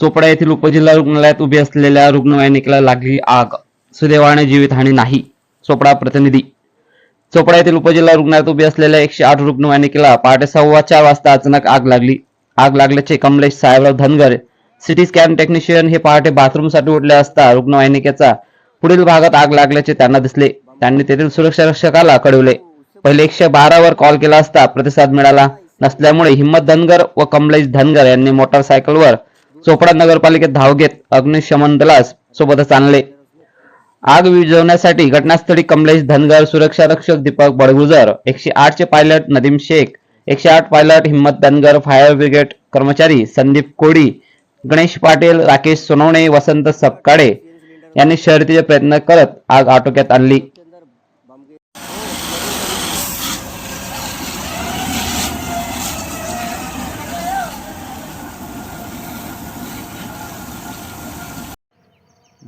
चोपडा येथील उपजिल्हा रुग्णालयात उभी असलेल्या रुग्णवाहिनीला लागली आग. सुदैवाने जीवितहानी नाही. चोपडा प्रतिनिधी. चोपडा येथील उपजिल्हा रुग्णालयात उभी असलेल्या एकशे आठ रुग्णवाहिनीला पहाटे सव्वा चार वाजता अचानक आग लागली. आग लागल्याचे Kamlesh Sahebrao Dhangar CT scan technician हे पहाटे बाथरूमसाठी उठले असता रुग्णवाहिनिकेचा पुढील भागात आग लागल्याचे त्यांना दिसले. त्यांनी तेथील सुरक्षा रक्षकाला कळवले. पहिले एकशे बारावर कॉल केला असता प्रतिसाद मिळाला. नसल्यामुळे हिम्मत धनगर व कमलेश धनगर यांनी मोटारसायकलवर चोपडा नगरपालिकेत धाव घेत अग्निशमन दलास सोबतच आणले. आग विझवण्यासाठी घटनास्थळी कमलेश धनगर सुरक्षा रक्षक दीपक बडगुजर एकशे आठचे पायलट नदीम शेख एकशे आठ पायलट हिम्मत धनगर फायर ब्रिगेड कर्मचारी संदीप कोडी गणेश पाटील राकेश सोनवणे वसंत सपकाळे यांनी शर्यतीचे प्रयत्न करत आग आटोक्यात आणली.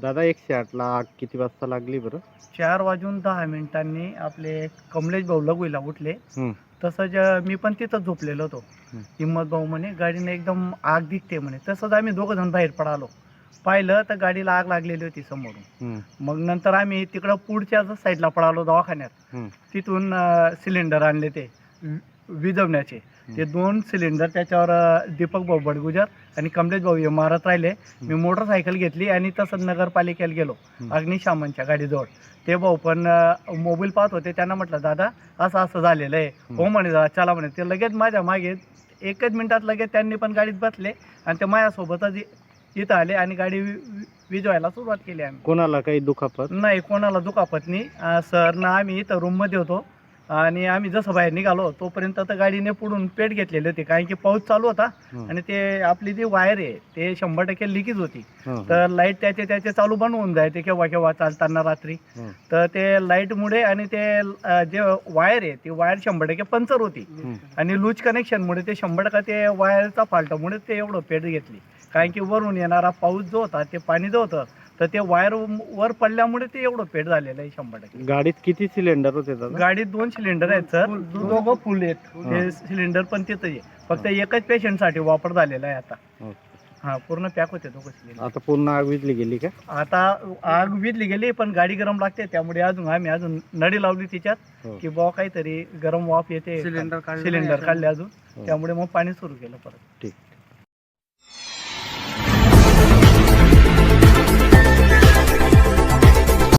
दादा एकशे आठला आग किती वाजता लागली बरं? चार वाजून दहा मिनिटांनी आपले कमलेश भाऊ लगुईला उठले. तसंच अं, मी पण तिथंच झोपलेलो होतो. हं. हिम्मत भाऊ म्हणे गाडीने एकदम आग दिसते म्हणे. तसंच आम्ही दोघं जण बाहेर पडालो पाहिलं तर गाडीला आग लागलेली होती समोरून. मग नंतर आम्ही तिकडं पुढच्याच साईडला पळालो दवाखान्यात. तिथून सिलेंडर आणले ते वि- विझवण्याचे. ते दोन सिलेंडर त्याच्यावर अं, दीपक भाऊ बडगुजर आणि कमलेश भाऊ हे मारत राहिले. मी मोटरसायकल घेतली आणि तसंच नगरपालिकेला गेलो. अग्निशामनच्या गाडीजवळ. ते भाऊ पण मोबाईल पाहत होते. त्यांना म्हटलं दादा असं असं झालेलं आहे. हो म्हणे दादा चला म्हणे. ते लगेच माझ्या मागे एकच मिनिटात लगेच त्यांनी पण गाडीत बसले आणि ते माझ्यासोबतच इ- इथं आले आणि गाडी वि- वि- विजवायला सुरुवात केली आम्ही. कोणाला काही दुखापत? नाही कोणाला दुखापत नाही. अं, सर ना आम्ही इथं रूममध्ये होतो. आणि आम्ही जसं बाहेर निघालो तोपर्यंत तर गाडीने पुढून पेट घेतलेली होती. कारण की पाऊस चालू होता आणि ते आपली जी वायर आहे ते शंभर टक्के लिकेज होती. तर लाइट त्याचे त्याचे चालू बंद होऊन जायचे केव्हा केव्हा चालताना रात्री. तर ते लाईटमुळे आणि ते जे वायर आहे ती वायर शंभर टक्के पंचर होती. आणि लूज कनेक्शनमुळे ते शंभर टक्के ते वायरचा फाल्टामुळे ते एवढं पेट घेतली. कारण की वरून येणारा पाऊस जो होता ते पाणी जो होतं तर ते वायर वर पडल्यामुळे ते एवढं पेट झालेलं आहे शंभर टक्के. गाडीत किती सिलेंडर होते दादा? गाडीत दोन सिलेंडर आहेत सर. दोघं फुल आहेत. ते सिलेंडर पण तिथं आहे. फक्त एकच पेशंटसाठी वापर झालेला आहे आता. ओके. हा पूर्ण पॅक होते दोघं सिलेंडर. आता पूर्ण आग विजली गेली का? आता आग विजली गेली पण गाडी गरम लागते त्यामुळे अजून आम्ही अजून नडी लावली तिच्यात हो. की बुवा काहीतरी गरम वाफ येते सिलेंडर सिलेंडर काढले अजून हो. त्यामुळे मग पाणी सुरू केलं परत. ठीक.